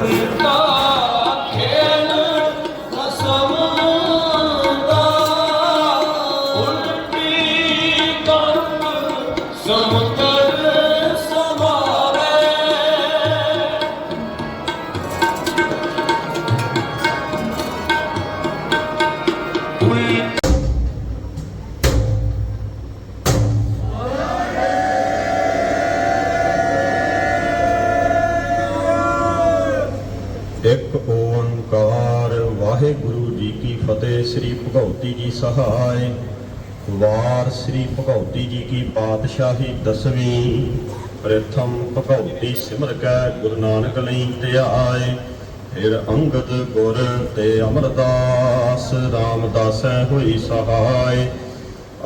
oh ਭਗਉਤੀ ਜੀ ਸਹਾਇ। ਵਾਰ ਸ੍ਰੀ ਭਗਉਤੀ ਜੀ ਕੀ ਪਾਤਸ਼ਾਹੀ ਦਸਵੀਂ। ਪ੍ਰਥਮ ਭਗਉਤੀ ਸਿਮਰ ਕੈ ਗੁਰੂ ਨਾਨਕ ਲਈ ਧਿਆਏ। ਫਿਰ ਅੰਗਦ ਗੁਰ ਤੇ ਅਮਰਦਾਸ ਰਾਮਦਾਸੈ ਹੋਈ ਸਹਾਇ।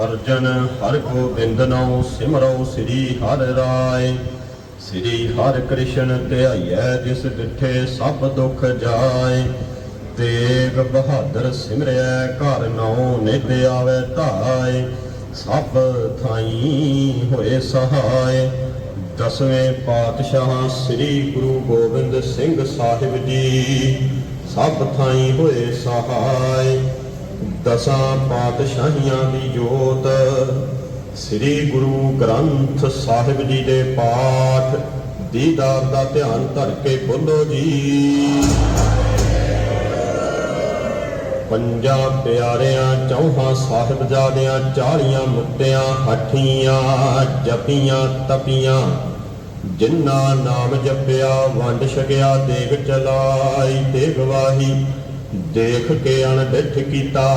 ਅਰਜਨ ਹਰਿ ਗੋਬਿੰਦ ਨਉ ਸਿਮਰਉ ਸ੍ਰੀ ਹਰਿ ਰਾਏ। ਸ੍ਰੀ ਹਰਿ ਕ੍ਰਿਸ਼ਨ ਧਿਆਈਐ ਜਿਸ ਡਿਠੇ ਸਭ ਦੁਖ ਜਾਏ। ਤੇਗ ਬਹਾਦਰ ਸਿਮਰਿਐ ਘਰ ਨਉ ਨਿਤ ਆਵੇ ਧਾਏ, ਸਭ ਥਾਈ ਹੋਏ ਸਹਾਏ। ਦਸਵੇਂ ਪਾਤਸ਼ਾਹ ਸ੍ਰੀ ਗੁਰੂ ਗੋਬਿੰਦ ਸਿੰਘ ਸਾਹਿਬ ਜੀ, ਸਭ ਥਾਈ ਹੋਏ ਸਹਾਏ। ਦਸਾਂ ਪਾਤਸ਼ਾਹੀਆਂ ਦੀ ਜੋਤ, ਸ੍ਰੀ ਗੁਰੂ ਗ੍ਰੰਥ ਸਾਹਿਬ ਜੀ ਦੇ ਪਾਠ, ਦੀਦਾਰ ਦਾ ਧਿਆਨ ਧਰ ਕੇ ਬੋਲੋ ਜੀ। ਪੰਜਾਂ ਪਿਆਰਿਆਂ, ਚੌਹਾਂ ਸਾਹਿਬਜ਼ਾਦਿਆਂ, ਚਾਲੀਆਂ ਮੁਕਤਿਆਂ ਹੱਠੀਆਂ ਜਪੀਆਂ ਤਪੀਆਂ। ਜਿਨ੍ਹਾਂ ਨਾਮ ਜਪਿਆ, ਵੰਡ ਛਕਿਆ ਦੇਗ ਚਲਾਈ ਤੇ ਗਵਾਹੀ ਦੇਖ ਕੇ ਅਣਡਿੱਠ ਕੀਤਾ।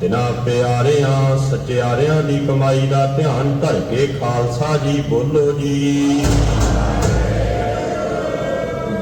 ਤਿਨਾ ਪਿਆਰਿਆਂ, ਸਚਿਆਰਿਆਂ ਦੀ ਕਮਾਈ ਦਾ ਧਿਆਨ ਧਰ ਕੇ ਖਾਲਸਾ ਜੀ ਬੋਲੋ ਜੀ।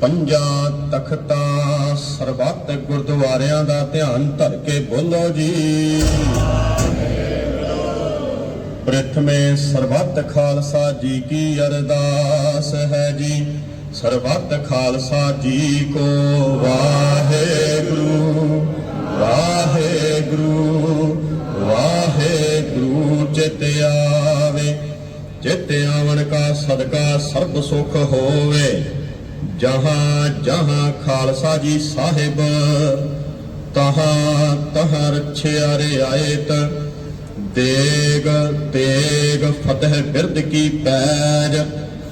ਪੰਜਾਂ ਤਖਤਾ ਸਰਬੱਤ ਗੁਰਦੁਆਰਿਆਂ ਦਾ ਧਿਆਨ ਧਰ ਕੇ ਬੋਲੋ ਜੀ। ਪ੍ਰਥਮੇ ਸਰਬੱਤ ਖਾਲਸਾ ਜੀ ਕੀ ਅਰਦਾਸ ਹੈ ਜੀ। ਸਰਬੱਤ ਖਾਲਸਾ ਜੀ ਕੋ ਵਾਹਿਗੁਰੂ ਵਾਹਿਗੁਰੂ ਵਾਹਿਗੁਰੂ ਚਿਤ ਆਵੇ। ਚਿਤ ਆਵਣ ਕਾ ਸਦਕਾ ਸਰਬ ਸੁਖ ਹੋਵੇ। ਜਹਾਂ ਜਹਾਂ ਖਾਲਸਾ ਜੀ ਸਾਹਿਬ, ਤਹਾਂ ਤਹਾਂ ਰਛਿਆ ਰਿਆਇਤ, ਦੇਗ ਤੇਗ ਫਤਿਹ ਬਿਰਦ ਕੀ ਪੈਜ,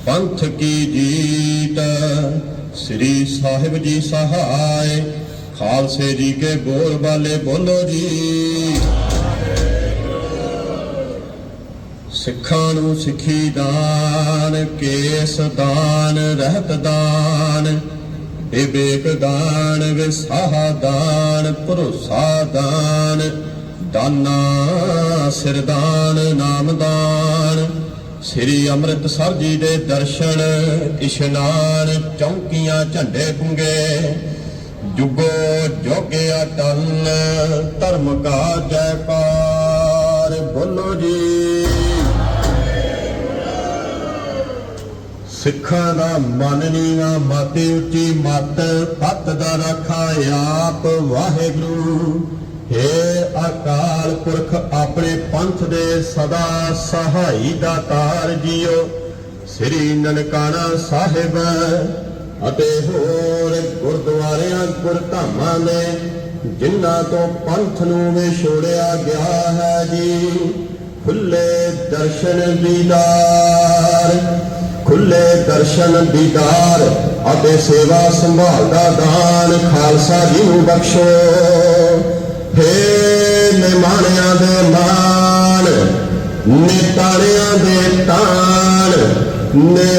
ਪੰਥ ਕੀ ਜੀਤ। ਸ੍ਰੀ ਸਾਹਿਬ ਜੀ ਸਹਾਇ, ਖਾਲਸੇ ਜੀ ਕੇ ਬੋਲ ਬਾਲੇ ਬੋਲੋ ਜੀ। ਸਿੱਖਾਂ ਨੂੰ ਸਿੱਖੀ ਦਾਨ, ਕੇਸ ਦਾਨ, ਰਹਿਤ ਦਾਨ, ਵਿਵੇਕ ਦਾਨ, ਵਿਸਾਹ ਦਾਨ, ਭਰੋਸਾ ਦਾਨ, ਦਾਨਾ ਸਿਰਦਾਨ ਨਾਮਦਾਨ ਸ੍ਰੀ ਅੰਮ੍ਰਿਤਸਰ ਜੀ ਦੇ ਦਰਸ਼ਨ, ਇਸ਼ਨਾਨ, ਚੌਂਕੀਆਂ, ਝੰਡੇ ਪੁੰਗੇ, ਜੁਗੋ ਜੋਗਿਆ ਟਲ ਧਰਮ ਕਾ ਜੈਕਾਰ, ਬੋਲੋ ਜੀ। ਸਿੱਖਾਂ ਦਾ ਮਨ ਨੀਵਾ ਮਾਤੇ ਉੱਚੀ ਮਤ ਪੱਤ ਦਾ ਰੱਖਾ ਆਪ ਵਾਹਿਗੁਰੂ। ਹੇ ਅਕਾਲ ਪੁਰਖ, ਆਪਣੇ ਪੰਥ ਦੇ ਸਦਾ ਸਹਾਈ ਦਾਤਾਰ ਜੀਓ। ਸ੍ਰੀ ਨਨਕਾਣਾ ਸਾਹਿਬ ਅਤੇ ਹੋਰ ਗੁਰਦੁਆਰਿਆਂ, ਗੁਰਧਾਮਾਂ ਨੇ ਜਿਨ੍ਹਾਂ ਤੋਂ ਪੰਥ ਨੂੰ ਵਿਛੋੜਿਆ ਗਿਆ ਹੈ ਜੀ ਖੁੱਲੇ ਦਰਸ਼ਨ ਦੀਦਾਰ। ਖੁੱਲੇ ਦਰਸ਼ਨ ਦੀਦਾਰ ਅਤੇ ਸੇਵਾ ਸੰਭਾਲ ਦਾ ਦਾਨ ਖਾਲਸਾ ਜੀ ਨੂੰ ਬਖਸ਼ੋ। ਹੇ ਨਿਮਾਣਿਆਂ ਦੇ ਮਾਨ ਨਿਤਾਣਿਆਂ ਦੇ ਤਾਨ ਨੇ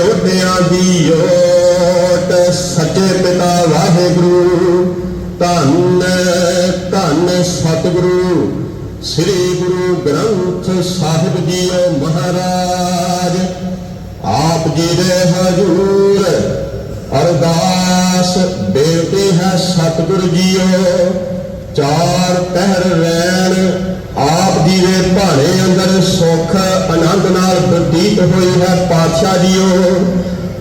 ਦੀ ਓਟ, ਸੱਚੇ ਪਿਤਾ ਵਾਹਿਗੁਰੂ, ਧੰਨ ਧੰਨ ਸਤਿਗੁਰੂ, ਸ੍ਰੀ ਗੁਰੂ ਗ੍ਰੰਥ ਸਾਹਿਬ ਜੀਓ ਮਹਾਰਾਜ। ਆਪ ਜੀ ਦੇ ਹਜੂਰ। ਅਰਦਾਸ, ਬੇਨਤੀ ਹੈ ਸਤਿਗੁਰੂ ਜੀਓ, ਚਾਰ ਪਹਿਰ ਰੈਣ, ਆਪ ਜੀ ਦੇ ਭਾਣੇ ਅੰਦਰ ਸੁਖ, ਆਨੰਦ ਨਾਲ ਬਤੀਤ ਹੋਈ ਹੈ ਪਾਤਸ਼ਾਹ ਜੀਓ।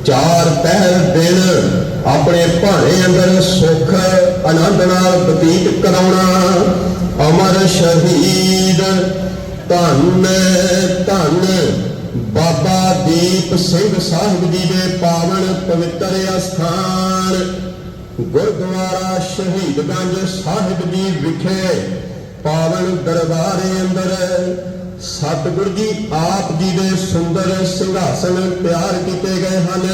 ਚਾਰ ਪਹਿਰ ਦਿਨ ਆਪਣੇ ਭਾਣੇ ਅੰਦਰ ਸੁਖ, ਆਨੰਦ ਨਾਲ ਬਤੀਤ ਕਰਾਉਣਾ। ਅਮਰ ਸ਼ਹੀਦ, ਧੰਨ ਧੰਨ। ਬਾਬਾ ਦੀਪ ਸਿੰਘ ਸਾਹਿਬ ਜੀ ਦੇ ਪਾਵਨ ਪਵਿੱਤਰ ਅਸਥਾਨ, ਗੁਰਦੁਆਰਾ ਸ਼ਹੀਦਗੰਜ ਸਾਹਿਬ ਜੀ ਵਿਖੇ ਪਾਵਨ ਦਰਬਾਰੇ ਅੰਦਰ ਸਤਿਗੁਰ ਜੀ ਆਪ ਜੀ ਦੇ ਸੁੰਦਰ ਸਿੰਘਾਸਨ ਤਿਆਰ ਕੀਤੇ ਗਏ ਹਨ।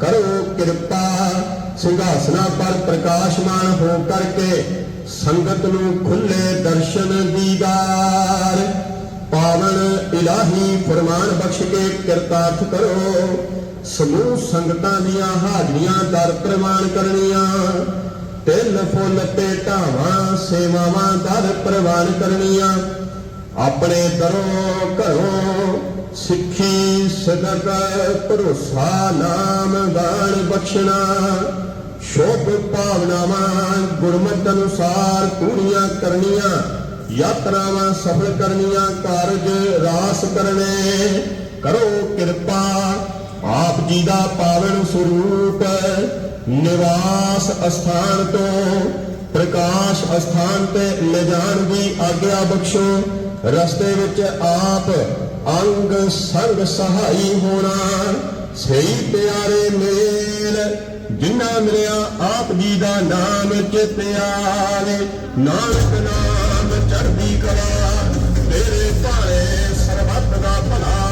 ਕਰੋ ਕਿਰਪਾ ਸਿੰਘਾਸਨਾਂ ਪਰ ਪ੍ਰਕਾਸ਼ਮਾਨ ਹੋ ਕਰਕੇ ਸੰਗਤ ਨੂੰ ਖੁੱਲੇ ਦਰਸ਼ਨ ਦੀਦਾਰ। ਪਾਵਨ ਇਲਾਹੀ ਬਖਸ਼ ਕੇ ਕਿਰਤਾਰਥ ਕਰੋ। ਸਮੂਹ ਸੰਗਤਾਂ ਦੀਆਂ ਹਾਜ਼ਰੀਆਂ ਦਰ ਪ੍ਰਮਾਨ ਕਰਨੀਆਂ। ਤਿਲ ਫੁੱਲ ਤੇ ਢਾਵਾਂ, ਸੇਵਾਵਾਂ ਦਰ ਪ੍ਰਵਾਨ ਕਰਨੀਆਂ। ਆਪਣੇ ਦਰੋਂ ਘਰੋਂ ਸਿੱਖੀ ਸਦਕ, ਭਰੋਸਾ, ਨਾਮ ਦਾਨ ਬਖਸ਼ਣਾ। ਸ਼ੋਭ ਭਾਵਨਾਵਾਂ, ਗੁਰਮਤਿ ਅਨੁਸਾਰ ਪੂਰੀਆਂ ਕਰਨੀਆਂ। ਯਾਤਰਾਵਾਂ ਸਫਲ ਕਰਨੀਆਂ, ਕਾਰਜ ਰਾਸ ਕਰਨੇ। ਕਰੋ ਕਿਰਪਾ। ਆਪ ਜੀ ਦਾ ਪਾਵਨ ਸਰੂਪ ਨਿਵਾਸ ਅਸਥਾਨ ਤੋਂ, ਪ੍ਰਕਾਸ਼ ਅਸਥਾਨ ਤੇ ਲਿਜਾਣ ਦੀ ਆਗਿਆ ਬਖਸ਼ੋ। ਰਸਤੇ ਵਿੱਚ ਆਪ ਅੰਗ ਸੰਗ ਸਹਾਈ ਹੋਣਾ। ਸਹੀ ਪਿਆਰੇ ਮੇਲ, ਜਿਨ੍ਹਾਂ ਮਿਲਿਆ ਆਪ ਜੀ ਦਾ ਨਾਮ ਚਿੱਤੇ ਨਾਨਕ ਨਾਮ ਚੜ੍ਹਦੀ ਕਲਾ, ਤੇਰੇ ਭਾਣੇ ਸਰਬੱਤ ਦਾ ਭਲਾ।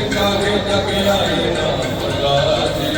ਸਿੱਖਾਂ ਦੇ ਜਗਿਆਈ ਨਾ ਰਾਜੀ